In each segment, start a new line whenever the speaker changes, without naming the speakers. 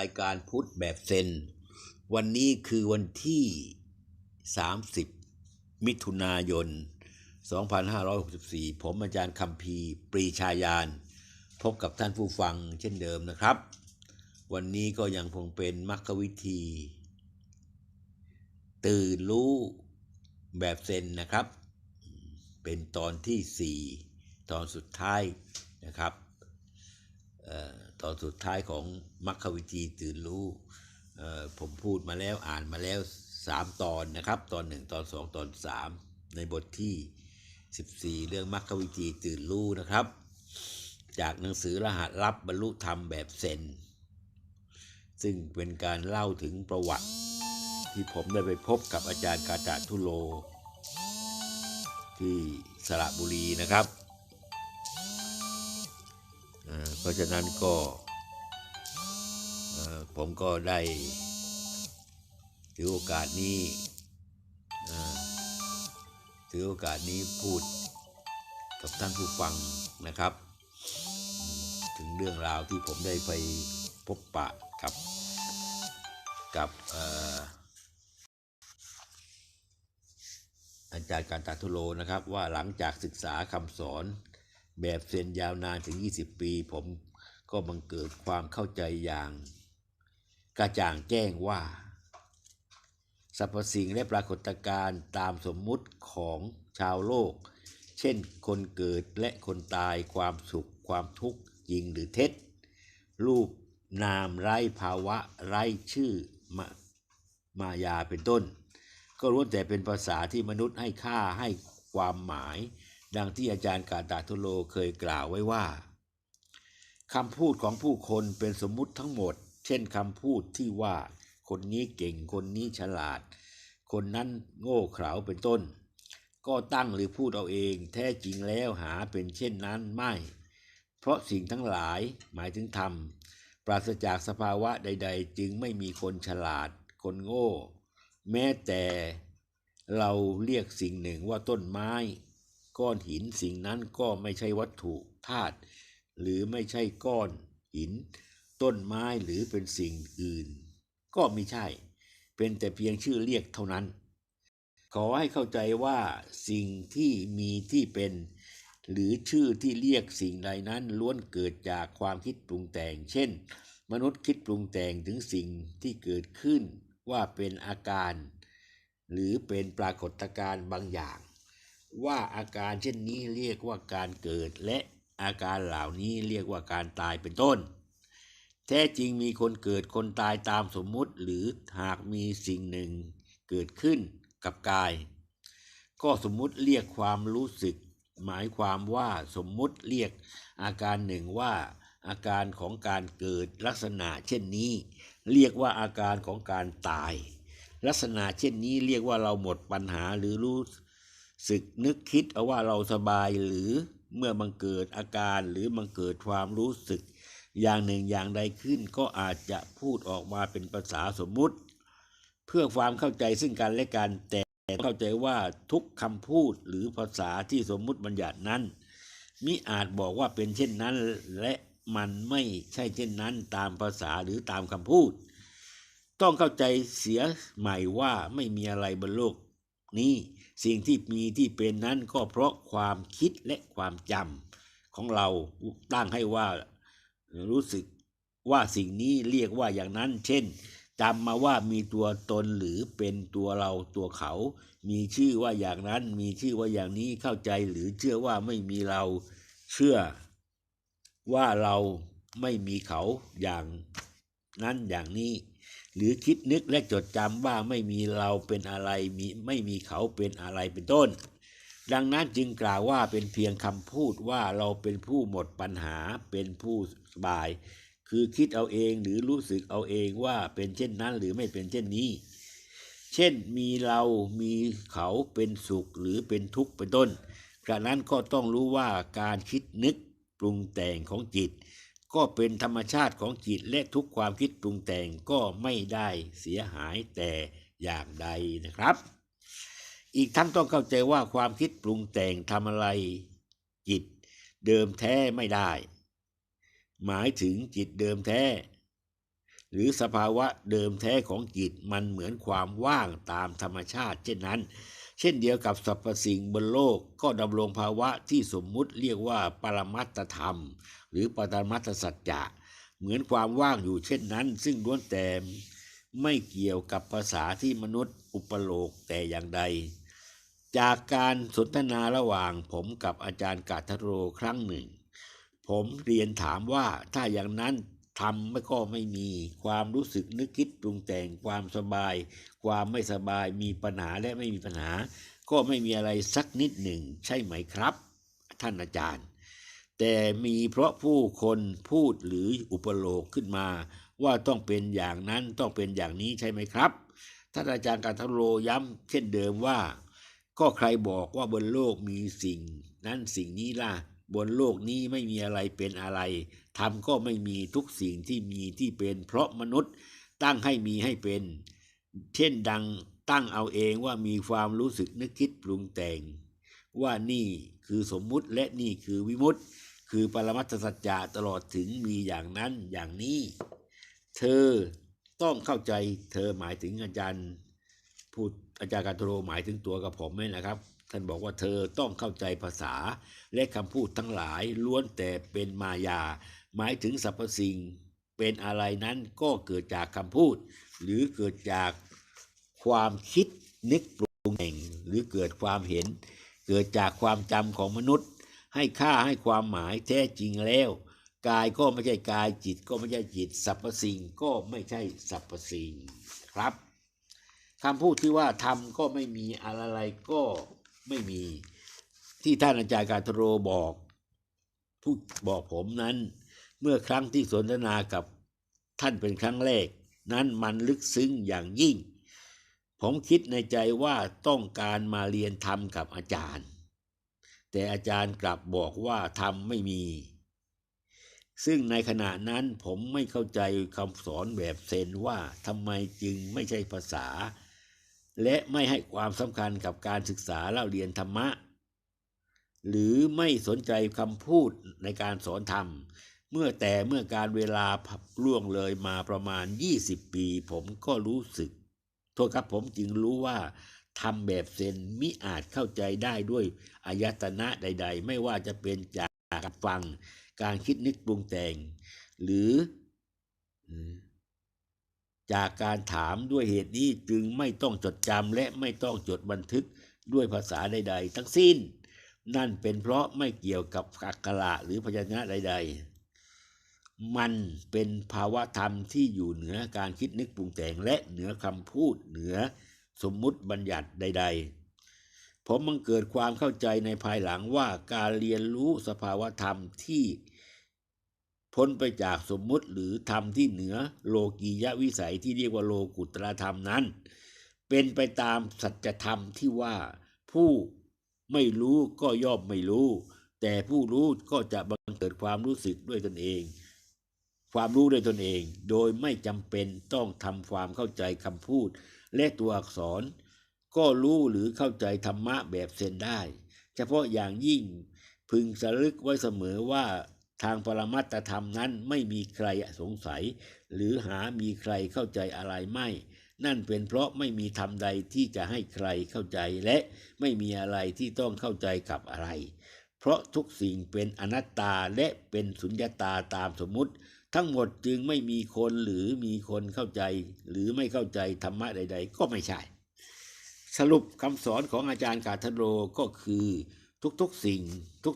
รายการพุทธแบบเซน วันนี้คือวันที่ 30 มิถุนายน 2564 ผมอาจารย์คำพีปรีชายาน พบกับท่านผู้ฟังเช่นเดิมนะครับ วันนี้ก็ยังคงเป็นมรรควิธี ตื่นรู้แบบเซนนะครับ เป็นตอนที่ 4 ตอนสุดท้ายนะครับ ตอนสุดท้ายของมรรควิธีตื่นรู้ผมพูดมาแล้วอ่านมาแล้ว 3 ตอนนะครับ ตอน 1 ตอน 2 ตอน 3 ในบทที่ 14 เรื่องมรรควิธีตื่นรู้นะครับ จากหนังสือรหัสลับบรรลุธรรมแบบเซนซึ่งเป็นการเล่าถึงประวัติ ที่ผมได้ไปพบกับอาจารย์กาตะทุโล ที่สระบุรีนะครับเพราะฉะนั้นก็ ผมก็ได้ถือโอกาสนี้ถือโอกาสนี้พูดกับท่านผู้ฟังนะครับ ถึงเรื่องราวที่ผมได้ไปพบปะกับกับเอ่ออาจารย์การตาทุโลนะครับ ว่าหลังจากศึกษาคำสอนแบบเซนยาวนานถึง 20 ปี ผมก็บังเกิดความเข้าใจอย่าง กระจ่างแจ้งว่า สรรพสิ่งและปรากฏการณ์ตามสมมุติของชาวโลก เช่นคนเกิดและคนตายความสุข ความทุกข์จริงหรือเท็จ รูปนามไร้ภาวะไร้ชื่อมามายาเป็นต้น ก็ล้วนแต่เป็นภาษาที่มนุษย์ให้ค่าให้ความหมาย ดังที่อาจารย์กาตาทุโลเคยกล่าวไว้ว่าคำพูดของผู้คนเป็นสมมุติทั้งหมด เช่นคำพูดที่ว่าคนนี้เก่งคนนี้ฉลาด คนนั้นโง่เขลาเป็นต้น ก็ตั้งหรือพูดเอาเอง แท้จริงแล้วหาเป็นเช่นนั้นไม่ เพราะสิ่งทั้งหลายหมายถึงธรรม ปราศจากสภาวะใด ๆ จึงไม่มีคนฉลาด คนโง่ แม้แต่เราเรียกสิ่งหนึ่งว่าต้นไม้ ก้อนหินสิ่งนั้นก็ไม่ใช่วัตถุธาตุหรือไม่ใช่ก้อนหิน ต้นไม้หรือเป็นสิ่งอื่น ก็ไม่ใช่ เป็นแต่เพียงชื่อเรียกเท่านั้น ขอให้เข้าใจว่าสิ่งที่มีที่เป็น หรือชื่อที่เรียกสิ่งใดนั้นล้วนเกิดจากความคิดปรุงแต่ง เช่น มนุษย์คิดปรุงแต่งถึงสิ่งที่เกิดขึ้นว่าเป็นอาการ หรือเป็นปรากฏการณ์บางอย่าง ว่าอาการเช่นนี้เรียกว่าการเกิดและอาการเหล่านี้เรียกว่าการตายเป็นต้น แท้จริงมีคนเกิดคนตายตามสมมุติ หรือหากมีสิ่งหนึ่งเกิดขึ้นกับกาย ก็สมมุติเรียกความรู้สึก หมายความว่าสมมุติเรียกอาการหนึ่งว่า อาการของการเกิดลักษณะเช่นนี้ เรียกว่าอาการของการตาย ลักษณะเช่นนี้เรียกว่าเราหมดปัญหาหรือรู้สึกนึกคิดเอาว่าเราสบายหรือเมื่อบังเกิดอาการหรือบังเกิดความรู้สึก อย่างหนึ่งอย่างใดขึ้นก็อาจจะพูดออกมาเป็นภาษาสมมุติ เพื่อความเข้าใจซึ่งกันและกันแต่เข้าใจว่าทุกคำพูดหรือภาษาที่สมมุติบัญญัตินั้น มิอาจบอกว่าเป็นเช่นนั้น และมันไม่ใช่เช่นนั้นตามภาษาหรือตามคำพูด ต้องเข้าใจเสียใหม่ว่าไม่มีอะไรบนโลกนี้สิ่งที่มีที่เป็นนั้นก็เพราะความคิดและความจำของเราตั้งให้ว่า รู้สึกว่าสิ่งนี้เรียกว่าอย่างนั้น เช่นจำมาว่ามีตัวตนหรือเป็นตัวเราตัวเขา มีชื่อว่าอย่างนั้น มีชื่อว่าอย่างนี้เข้าใจหรือเชื่อว่าไม่มีเราเชื่อว่าเราไม่มีเขาอย่างนั้นอย่างนี้ หรือคิดนึกและจดจำว่าไม่มีเราเป็นอะไรมีไม่มีเขาเป็นอะไรเป็นต้น ดังนั้นจึงกล่าวว่าเป็นเพียงคำพูดว่าเราเป็นผู้หมดปัญหาเป็นผู้สบาย คือคิดเอาเองหรือรู้สึกเอาเองว่าเป็นเช่นนั้นหรือไม่เป็นเช่นนี้ เช่นมีเรามีเขาเป็นสุขหรือเป็นทุกข์เป็นต้นกระนั้นก็ต้องรู้ว่าการคิดนึกปรุงแต่งของจิต ก็เป็นธรรมชาติของจิตและทุกความคิดปรุงแต่งก็ไม่ได้เสียหายแต่อย่างใดนะครับ อีกทั้งต้องเข้าใจว่าความคิดปรุงแต่งทำอะไรจิตเดิมแท้ไม่ได้ หมายถึงจิตเดิมแท้ หรือสภาวะเดิมแท้ของจิตมันเหมือนความว่างตามธรรมชาติ เช่นนั้น เช่นเดียวกับสรรพสิ่งบนโลกก็ดำรงภาวะที่สมมุติเรียกว่าปรมัตถธรรม หรือปรมัตถสัจจะเหมือนความว่างอยู่เช่นนั้น ซึ่งล้วนแต่ไม่เกี่ยวกับภาษาที่มนุษย์อุปโลกแต่อย่างใด จากการสนทนาระหว่างผมกับอาจารย์กาทโรครั้งหนึ่ง ผมเรียนถามว่าถ้าอย่างนั้นทำไม่ก็ไม่มี ความรู้สึกนึกคิดปรุงแต่งความสบาย ความไม่สบายมีปัญหาและไม่มีปัญหา ก็ไม่มีอะไรสักนิดหนึ่ง ใช่ไหมครับ ท่านอาจารย์ แต่มีเพราะผู้คนพูดหรืออุปโลกขึ้นมา ว่าต้องเป็นอย่างนั้นต้องเป็นอย่างนี้ใช่ไหมครับท่านอาจารย์การทโรย้ำเช่นเดิมว่า ก็ใครบอกว่าบนโลกมีสิ่ง นั้นสิ่งนี้ล่ะ บนโลกนี้ไม่มีอะไรเป็นอะไรทำก็ไม่มีทุกสิ่งที่มีที่เป็น เพราะมนุษย์ตั้งให้มีให้เป็น เช่นดังตั้งเอาเองว่ามีความรู้สึกนึกคิดปรุงแต่ง ว่านี่คือสมมุติและนี่คือวิมุตติคือปรมัตถสัจจะตลอดถึงมีอย่างนั้นอย่างนี้ เธอต้องเข้าใจเธอหมายถึงอาจารย์พูด อาจารย์การโทรหมายถึงตัวกับผมไหมนะครับ ท่านบอกว่าเธอต้องเข้าใจภาษา และคำพูดทั้งหลายล้วนแต่เป็นมายา หมายถึงสรรพสิ่งเป็นอะไรนั้นก็เกิดจากคำพูด หรือเกิดจากความคิดนึกปรุงแต่งหรือเกิดความเห็น เกิดจากความจำของมนุษย์ ให้ค่าให้ความหมายแท้จริงแล้วกายก็ไม่ใช่กายจิตก็ไม่ใช่จิตสรรพสิ่งก็ไม่ใช่สรรพสิ่งครับ คำพูดที่ว่าทำก็ไม่มีอะไรก็ไม่มีที่ท่านอาจารย์การทโรบอกพูดบอกผมนั้น เมื่อครั้งที่สนทนากับท่านเป็นครั้งแรก นั้นมันลึกซึ้งอย่างยิ่ง ผมคิดในใจว่าต้องการมาเรียนธรรมกับอาจารย์ แต่อาจารย์กลับบอกว่าธรรมไม่มี ซึ่งในขณะนั้นผมไม่เข้าใจคำสอนแบบเซนว่าทำไมจึงไม่ใช่ภาษา และไม่ให้ความสำคัญกับการศึกษาเล่าเรียนธรรมะ หรือไม่สนใจคำพูดในการสอนธรรม เมื่อแต่เมื่อการเวลาล่วงเลยมาประมาณ 20 ปี ผมก็รู้สึกโทษครับผมจึงรู้ว่าทำแบบเซนมิอาจเข้าใจได้ด้วยอายตนะใด ๆ ไม่ว่าจะเป็นจากฟัง การคิดนึกปรุงแต่ง หรือ จากการถามด้วยเหตุนี้จึงไม่ต้องจดจำและไม่ต้องจดบันทึกด้วยภาษาใด ๆ ทั้งสิ้น นั่นเป็นเพราะไม่เกี่ยวกับอักขระหรือพยัญชนะใด ๆ มันเป็นภาวะธรรมที่อยู่เหนือการคิดนึกปรุงแต่งและเหนือคำพูดเหนือสมมุติบัญญัติใด ๆ ผมมันเกิดความเข้าใจในภายหลังว่าการเรียนรู้สภาวะธรรมที่ พ้นไปจากสมมุติหรือธรรมที่เหนือโลกียวิสัยที่เรียกว่าโลกุตรธรรมนั้น เป็นไปตามสัจธรรมที่ว่า ผู้ไม่รู้ก็ย่อมไม่รู้ แต่ผู้รู้ก็จะบังเกิดความรู้สึกด้วยตนเอง ความรู้ด้วยตนเอง โดยไม่จำเป็นต้องทำความเข้าใจคำพูด และตัวอักษร ก็รู้หรือเข้าใจธรรมะแบบเซนได้ เฉพาะอย่างยิ่งพึงสลึกไว้เสมอว่า ทางปรมัตธรรมนั้นไม่มีใครสงสัย หรือหามีใครเข้าใจอะไรไม่ นั่นเป็นเพราะไม่มีธรรมใดที่จะให้ใครเข้าใจและไม่มีอะไรที่ต้องเข้าใจกับอะไร เพราะทุกสิ่งเป็นอนัตตาและเป็นสุญญตาตามสมมติ ทั้งหมดจึงไม่มีคนหรือมีคนเข้าใจ หรือไม่เข้าใจธรรมะใด ๆ ก็ไม่ใช่ สรุปคำสอนของอาจารย์กาทโรก็คือ ทุกๆสิ่ง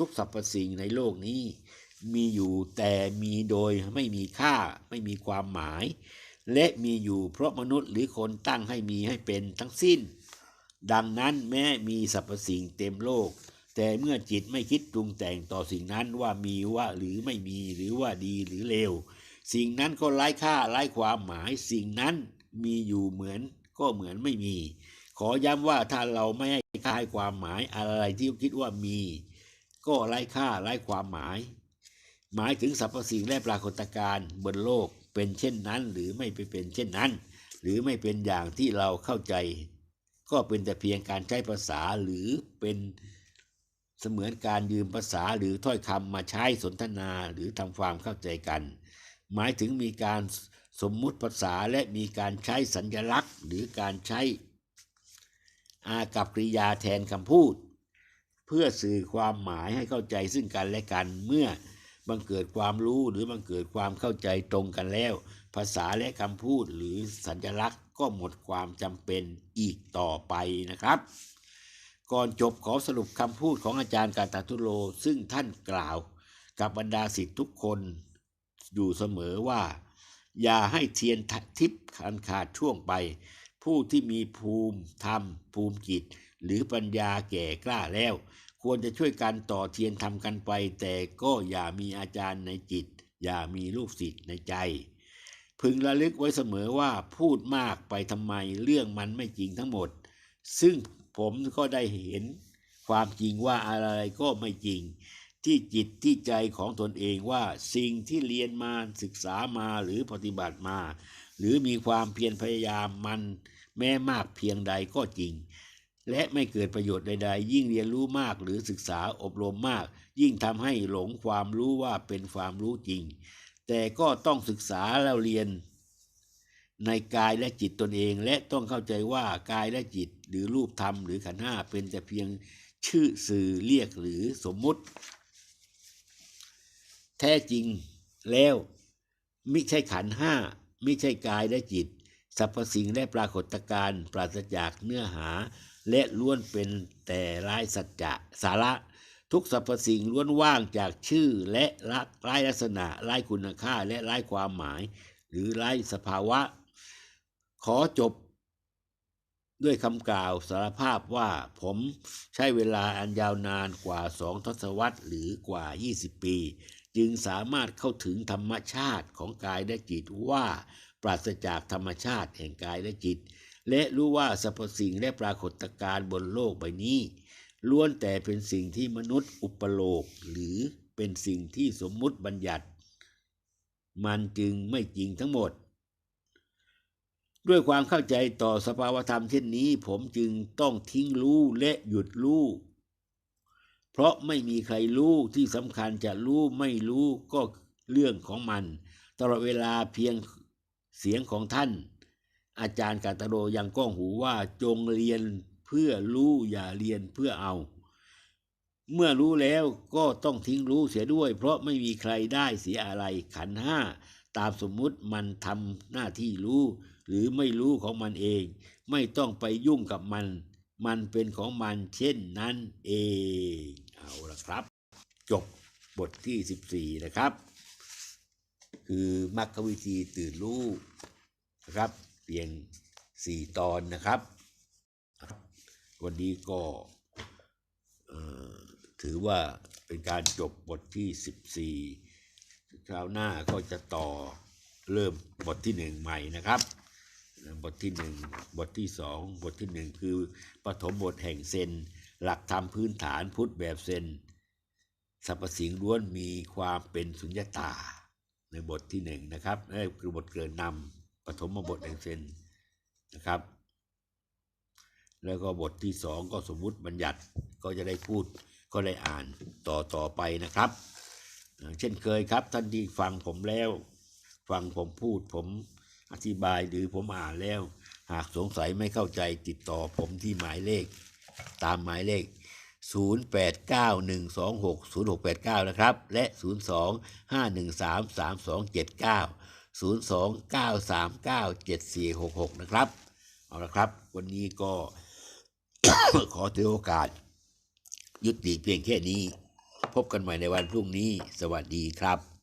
ทุกๆสรรพสิ่งในโลกนี้ มีอยู่แต่มีโดยไม่มีค่าไม่มีความหมาย และมีอยู่เพราะมนุษย์หรือคนตั้งให้มีให้เป็นทั้งสิ้น ดังนั้นแม้มีสรรพสิ่งเต็มโลก แต่เมื่อจิตไม่คิดปรุงแต่งต่อสิ่งนั้นว่ามีว่าหรือไม่มีหรือว่าดีหรือเลวสิ่งนั้นก็ไร้ค่าไร้ความหมาย สิ่งนั้นมีอยู่เหมือนก็เหมือนไม่มี ขอย้ำว่าถ้าเราไม่ให้ค่าให้ความหมายอะไรที่คิดว่ามี ก็ไร้ค่าไร้ความหมาย หมายถึงสรรพสิ่งและปรากฏการณ์บนโลกเป็นเช่นนั้น หรือไม่ไปเป็นเช่นนั้น หรือไม่เป็นอย่างที่เราเข้าใจ ก็เป็นแต่เพียงการใช้ภาษาหรือเป็นเสมือนการยืมภาษาหรือถ้อยคำมาใช้สนทนาหรือทำความเข้าใจกัน หมายถึงมีการสมมุติภาษาและมีการใช้สัญลักษณ์ หรือการใช้อากับกริยาแทนคำพูด เพื่อสื่อความหมายให้เข้าใจซึ่งกันและกันเมื่อ บังเกิดความรู้หรือบังเกิดความเข้าใจตรงกันแล้ว ภาษาและคำพูดหรือสัญลักษณ์ก็หมดความจำเป็นอีกต่อไปนะครับ ก่อนจบขอสรุปคำพูดของอาจารย์กาตาทุโล ซึ่งท่านกล่าวกับบรรดาศิษย์ทุกคนอยู่เสมอว่า อย่าให้เทียนทิพย์ขาดขาดช่วงไป ผู้ที่มีภูมิธรรม ภูมิจิต หรือปัญญาแก่กล้าแล้ว ควรจะช่วยกันต่อเทียนทำกันไป แต่ก็อย่ามีอาจารย์ในจิต อย่ามีลูกศิษย์ในใจ พึงระลึกไว้เสมอว่าพูดมากไปทำไมเรื่องมันไม่จริงทั้งหมด ซึ่งผมก็ได้เห็นความจริงว่าอะไรก็ไม่จริง ที่จิตที่ใจของตนเองว่าสิ่งที่เรียนมาศึกษามาหรือปฏิบัติมา หรือมีความเพียรพยายามมันแม้มากเพียงใดก็จริง และไม่เกิดประโยชน์ใดๆ ยิ่งเรียนรู้มากหรือศึกษาอบรมมาก ยิ่งทำให้หลงความรู้ว่าเป็นความรู้จริง แต่ก็ต้องศึกษาแล้วเรียน ในกายและจิตตนเอง และต้องเข้าใจว่ากายและจิตหรือรูปธรรมหรือขันธ์ห้าเป็นแต่เพียงชื่อสื่อเรียกหรือสมมุติ แท้จริงแล้ว มิใช่ขันห้ามิใช่กายและจิต สรรพสิ่งและปรากฏการณ์ปราศจากเนื้อหา และล้วนเป็นแต่ไร้สัจจะสาระ ทุกสรรพสิ่งล้วนว่างจากชื่อและละไร้ลักษณะไร้คุณค่าและไร้ความหมาย หรือไร้สภาวะ ขอจบด้วยคำกล่าวสารภาพว่าผมใช้เวลาอันยาวนานกว่าสองทศวรรษหรือกว่า 20 ปี จึงสามารถเข้าถึงธรรมชาติของกายและจิตว่า ปราศจากธรรมชาติแห่งกายและจิต และรู้ว่าสรรพสิ่งและปรากฏการณ์บนโลกใบนี้ ล้วนแต่เป็นสิ่งที่มนุษย์อุปโลกหรือเป็นสิ่งที่สมมุติบัญญัติ มันจึงไม่จริงทั้งหมด ด้วยความเข้าใจต่อสภาวธรรมเช่นนี้ ผมจึงต้องทิ้งรู้และหยุดรู้เพราะไม่มีใครรู้ที่สำคัญจะรู้ไม่รู้ก็เรื่องของมัน ตลอดเวลาเพียง เสียงของท่าน อาจารย์กาตาโรยังก้องหูว่าจงเรียนเพื่อรู้อย่าเรียนเพื่อเอา เมื่อรู้แล้วก็ต้องทิ้งรู้เสียด้วย เพราะไม่มีใครได้เสียอะไรขันห้าตามสมมุติมันทำหน้าที่รู้ หรือไม่รู้ของมันเอง ไม่ต้องไปยุ่งกับมัน มันเป็นของมันเช่นนั้นเอง เอาละครับ จบบทที่ 14 นะครับ คือมรรควิธีตื่นรู้นะครับเพียง4ตอนนะครับ วันนี้ก็ถือว่าเป็นการจบบทที่ 14 คราวหน้าก็จะต่อเริ่มบทที่หนึ่งใหม่นะครับ บทที่หนึ่งบทที่สองบทที่หนึ่งคือปฐมบทแห่งเซน หลักธรรมพื้นฐานพุทธแบบเซนสรรพสิ่งล้วนมีความเป็นสุญญตา ในบทที่หนึ่งนะครับนั่นคือบทเกินนำปฐมบทแห่งเซนนะครับ แล้วก็บทที่สองก็สมมุติบัญญัติก็จะได้พูดก็ได้อ่านต่อต่อไปนะครับเอ่อเช่นเคยครับท่านที่ฟังผมแล้ว ฟังผมพูดผมอธิบายหรือผมอ่านแล้ว หากสงสัยไม่เข้าใจติดต่อผมที่หมายเลข ตามหมายเลข 0891260689 นะครับ และ 02-513-3279 02-939-7466 นะครับ เอาละครับ วันนี้ก็ ขอถือโอกาส ยุติเพียงแค่นี้ พบกันใหม่ในวันพรุ่งนี้ สวัสดีครับ